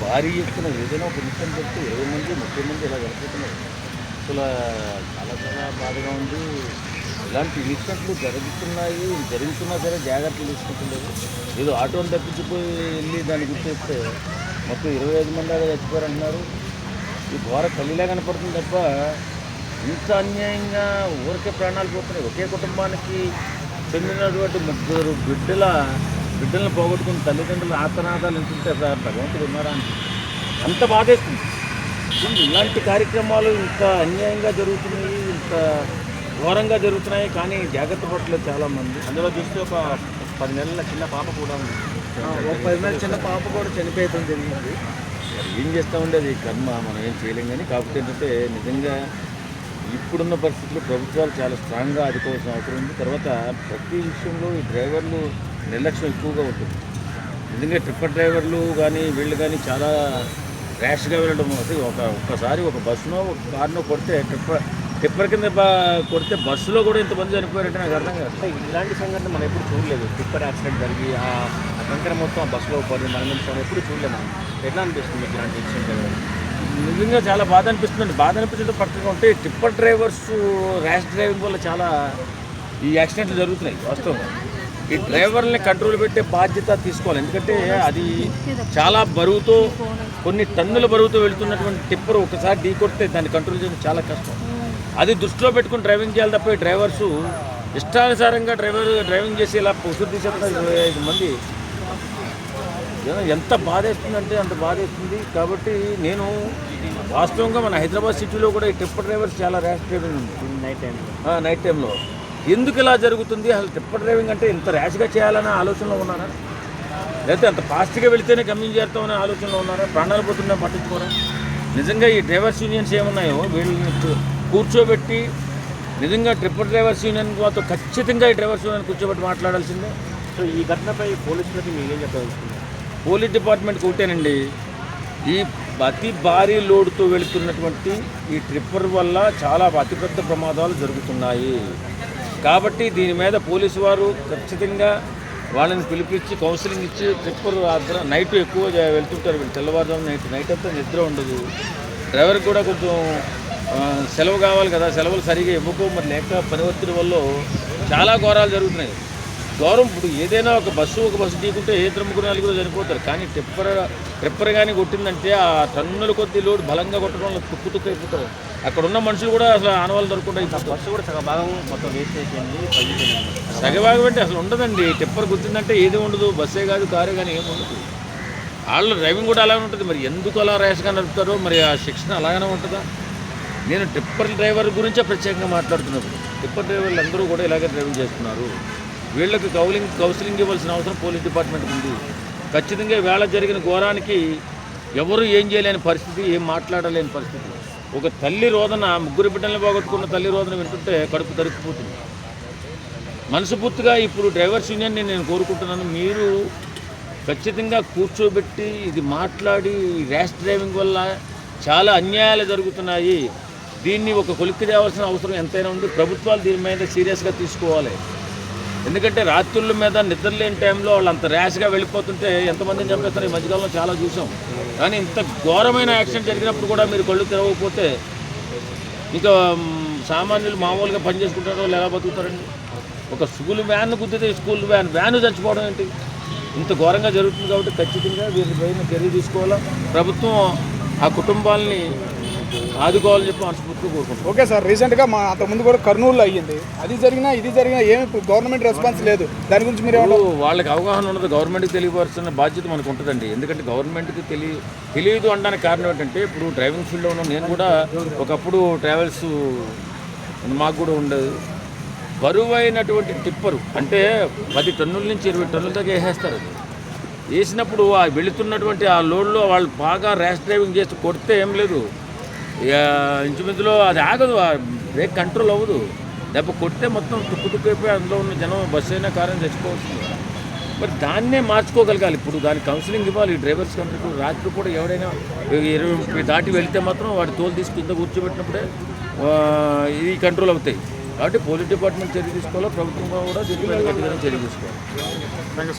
భారీ ఎత్తున ఏదైనా ఒక నిమిషం చెప్తే ఇరవై మంది ముప్పై మంది ఇలా గడిపోతున్నారు అసలు చాలా చాలా బాధగా ఉంది. ఇలాంటి ఇన్సిడెంట్లు జరుగుతున్నాయి. జరుగుతున్నా సరే జాగ్రత్తలు తీసుకుంటున్నారు. ఏదో ఆటోని తప్పించిపోయి వెళ్ళి దాన్ని గుర్తిస్తే మొత్తం ఇరవై ఐదు మంది దాకా చచ్చిపోయారంటున్నారు. ఈ ఘోర కలిలా కనపడుతుంది తప్ప ఇంత అన్యాయంగా ఊరికే ప్రాణాలు పోతున్నాయి. ఒకే కుటుంబానికి చెందినటువంటి ముగ్గురు బిడ్డల బిడ్డలను పోగొట్టుకున్న తల్లిదండ్రులు ఆతనాదాలు ఎంతుంటే సార్ భగవంతుడు ఉన్నారా అని అంత బాధేస్తుంది. ఇలాంటి కార్యక్రమాలు ఇంత అన్యాయంగా జరుగుతున్నాయి ఇంత ఘోరంగా జరుగుతున్నాయి కానీ జాగ్రత్త పడలేదు చాలామంది. అందులో చూస్తే ఒక పది నెలల చిన్న పాప కూడా ఉంది. ఒక పది మంది చిన్న పాప కూడా చనిపోయడం జరిగింది. ఏం చేస్తామండి అది కర్మ మనం ఏం చేయలేం కానీ కాకపోతే ఏంటంటే నిజంగా ఇప్పుడున్న పరిస్థితుల్లో ప్రభుత్వాలు చాలా స్ట్రాంగ్గా ఆదుకోవాల్సిన అవసరం ఉంది. తర్వాత ప్రతి విషయంలో ఈ డ్రైవర్లు నిర్లక్ష్యం ఎక్కువగా ఉంటుంది. నిజంగా ట్రిప్పర్ డ్రైవర్లు కానీ వీళ్ళు కానీ చాలా ర్యాష్గా వెళ్ళడం అది ఒక ఒక్కసారి ఒక బస్సునో ఒక కారునో కొడితే ట్రిప్పర్ టిప్పర్ కింద కొడితే బస్సులో కూడా ఇంతమంది చనిపోయారంటే నాకు అర్థం కాదు. అంటే ఇలాంటి సంఘటన మనం ఎప్పుడు చూడలేదు. టిప్పర్ యాక్సిడెంట్ జరిగి ఆ కంకర మొత్తం ఆ బస్సులో పడి మరణించడం ఎప్పుడు చూడలేదు ఎట్లా అనిపిస్తుంది ఇలాంటి ఇన్సిడెంట్? నిజంగా చాలా బాధ అనిపిస్తుంది బాధ అనిపించడం పక్కగా ఉంటే టిప్పర్ డ్రైవర్స్ ర్యాష్ డ్రైవింగ్ వల్ల చాలా ఈ యాక్సిడెంట్లు జరుగుతున్నాయి వాస్తవంగా. ఈ డ్రైవర్ని కంట్రోల్ పెట్టే బాధ్యత తీసుకోవాలి. ఎందుకంటే అది చాలా బరువుతో కొన్ని టన్నుల బరువుతో వెళ్తున్నటువంటి టిప్పర్ ఒకసారి ఢీ కొడితే దాన్ని కంట్రోల్ చేయడం చాలా కష్టం. అది దృష్టిలో పెట్టుకుని డ్రైవింగ్ చేయాలి తప్ప ఈ డ్రైవర్స్ ఇష్టానుసారంగా డ్రైవర్ డ్రైవింగ్ చేసి ఇలా ఉసురు తీసేస్తున్నారు ఇరవై ఐదు మంది. ఎంత బాధేస్తుందంటే అంత బాధేస్తుంది. కాబట్టి నేను వాస్తవంగా మన హైదరాబాద్ సిటీలో కూడా ఈ టిప్పర్ డ్రైవర్స్ చాలా ర్యాష్ డ్రైవింగ్ ఉంది నైట్ టైంలో. నైట్ టైంలో. ఎందుకు ఇలా జరుగుతుంది? అసలు టిప్పర్ డ్రైవింగ్ అంటే ఇంత ర్యాష్గా చేయాలనే ఆలోచనలో ఉన్నారా? లేకపోతే అంత ఫాస్ట్గా వెళితేనే గమ్యం చేరుతామనే ఆలోచనలో ఉన్నారా? ప్రాణాలు పోతున్నా పట్టించుకోరా? నిజంగా ఈ డ్రైవర్స్ యూనియన్స్ ఏమున్నాయో వీళ్ళని కూర్చోబెట్టి నిజంగా ట్రిప్పర్ డ్రైవర్స్ యూనియన్ మాతో ఖచ్చితంగా ఈ డ్రైవర్స్ యూనియన్ కూర్చోబెట్టి మాట్లాడాల్సిందే. సో ఈ ఘటనపై పోలీసులకి మీరు ఏం చెప్పదలుచుకున్నారు పోలీస్ డిపార్ట్మెంట్కి ఒకటేనండి. ఈ అతి భారీ లోడ్తో వెళుతున్నటువంటి ఈ ట్రిప్పర్ వల్ల చాలా అతిపెద్ద ప్రమాదాలు జరుగుతున్నాయి. కాబట్టి దీని మీద పోలీసు వారు ఖచ్చితంగా వాళ్ళని పిలిపించి కౌన్సిలింగ్ ఇచ్చి ట్రిప్పర్ రాత్ర నైట్ ఎక్కువ వెళ్తుంటారు వీళ్ళు. తెల్లవారుజాము నైట్ నైట్ అంతా నిద్ర ఉండదు. డ్రైవర్ కూడా కొంచెం సెలవు కావాలి కదా సెలవులు సరిగా ఇవ్వకో. మరి లేక పని ఒత్తిడి వల్ల చాలా ఘోరాలు జరుగుతున్నాయి. దూరం ఇప్పుడు ఏదైనా ఒక బస్సు ఒక బస్సు ఢీకుంటే ఏ ఇద్దరు ముగ్గురు నలుగురు చనిపోతారు. కానీ టిప్పర్ ట్రిప్పర్ కానీ కొట్టిందంటే ఆ టన్నుల కొద్ది లోడ్ బలంగా కొట్టడం వల్ల తుక్కు తుక్కు అయిపోతారు. అక్కడ ఉన్న మనుషులు కూడా అసలు ఆనవాళ్ళు దొరకకుండా బస్సు కూడా సగం భాగం మొత్తం వేస్ట్ అయిపోయింది సగభాగం అంటే అసలు ఉండదండి. టిప్పర్ గుర్తిందంటే ఏది ఉండదు. బస్సే కాదు కారే కానీ ఏమి ఉండదు. వాళ్ళు డ్రైవింగ్ కూడా అలాగే ఉంటుంది. మరి ఎందుకు అలా ర్యాష్గా నడుపుతారో మరి ఆ శిక్షణ అలాగనే ఉంటుందా? నేను టిప్పర్ డ్రైవర్ గురించే ప్రత్యేకంగా మాట్లాడుతున్నప్పుడు. టిప్పర్ డ్రైవర్లు అందరూ కూడా ఇలాగే డ్రైవింగ్ చేస్తున్నారు. వీళ్ళకి కౌలింగ్ కౌన్సిలింగ్ ఇవ్వాల్సిన అవసరం పోలీస్ డిపార్ట్మెంట్ ఉంది. ఖచ్చితంగా వేళ జరిగిన ఘోరానికి ఎవరు ఏం చేయలేని పరిస్థితి ఏం మాట్లాడలేని పరిస్థితి. ఒక తల్లి రోదన ముగ్గురు బిడ్డలను పోగొట్టుకున్న తల్లి రోదన వింటుంటే కడుపు తరుక్కుపోతుంది. మనసుపూర్తిగా ఇప్పుడు డ్రైవర్స్ యూనియన్ని నేను కోరుకుంటున్నాను మీరు ఖచ్చితంగా కూర్చోబెట్టి ఇది మాట్లాడి ర్యాష్ డ్రైవింగ్ వల్ల చాలా అన్యాయాలు జరుగుతున్నాయి. దీన్ని ఒక కొలిక్కి తేవాల్సిన అవసరం ఎంతైనా ఉంది. ప్రభుత్వాలు దీని మీద సీరియస్గా తీసుకోవాలి. ఎందుకంటే రాత్రుల మీద నిద్రలేని టైంలో వాళ్ళు అంత ర్యాష్గా వెళ్ళిపోతుంటే ఎంతమందిని చంపేస్తారు? ఈ మధ్యకాలంలో చాలా చూసాం. కానీ ఇంత ఘోరమైన యాక్సిడెంట్ జరిగినప్పుడు కూడా మీరు కళ్ళు తెరవకపోతే ఇంకా సామాన్యులు మామూలుగా పని చేసుకుంటారో వాళ్ళు ఎలా బతుకుతారండి? ఒక స్కూల్ వ్యాన్ గుద్దితే స్కూల్ వ్యాన్ వ్యాన్ చచ్చిపోవడం ఏంటి? ఇంత ఘోరంగా జరుగుతుంది కాబట్టి ఖచ్చితంగా వీరిపైన చర్య తీసుకోవాలా? ప్రభుత్వం ఆ కుటుంబాలని ఆదుకోవాలని చెప్పి మనస్ఫూర్తిగా కోరుకుంటున్నాం. ఓకే సార్ రీసెంట్గా మా అంతకుముందు కూడా కర్నూలులో అయ్యింది. అది జరిగినా ఇది జరిగినా ఏమి గవర్నమెంట్ రెస్పాన్స్ లేదు. దాని గురించి మీరు వాళ్ళకి అవగాహన ఉన్నది గవర్నమెంట్కి తెలియపరుస్తున్న బాధ్యత మనకు ఉంటుందండి. ఎందుకంటే గవర్నమెంట్కి తెలియ తెలియదు అనడానికి కారణం ఏంటంటే ఇప్పుడు డ్రైవింగ్ ఫీల్డ్లో ఉన్న. నేను కూడా ఒకప్పుడు ట్రావెల్స్ మాకు కూడా ఉండదు. బరువైనటువంటి టిప్పరు అంటే పది టన్నుల నుంచి ఇరవై టన్నుల దాకా వేసేస్తారు అది. వేసినప్పుడు ఆ వెళుతున్నటువంటి ఆ లోడ్లో వాళ్ళు బాగా ర్యాష్ డ్రైవింగ్ చేసి కొడితే ఏం లేదు. ఇక ఇంచుమించులో అది ఆగదు బ్రేక్ కంట్రోల్ అవ్వదు. దెబ్బ కొడితే మొత్తం తుక్కు తుక్కు అందులో ఉన్న జనం బస్సు అయినా కారం చచ్చిపోవచ్చు. మరి దాన్నే మార్చుకోగలగాలి. ఇప్పుడు దానికి కౌన్సిలింగ్ ఇవ్వాలి. ఈ డ్రైవర్స్ కంపెనీ రాత్రి కూడా ఎవడైనా ఇరవై ముప్పై దాటి వెళ్తే మాత్రం వాడి తోలు తీసుకు కింద కూర్చోబెట్టినప్పుడే ఇది కంట్రోల్ అవుతాయి. కాబట్టి పోలీస్ డిపార్ట్మెంట్ చర్య తీసుకోవాలో? ప్రభుత్వం కూడా దీని గట్టిగానే చర్య తీసుకోవాలి.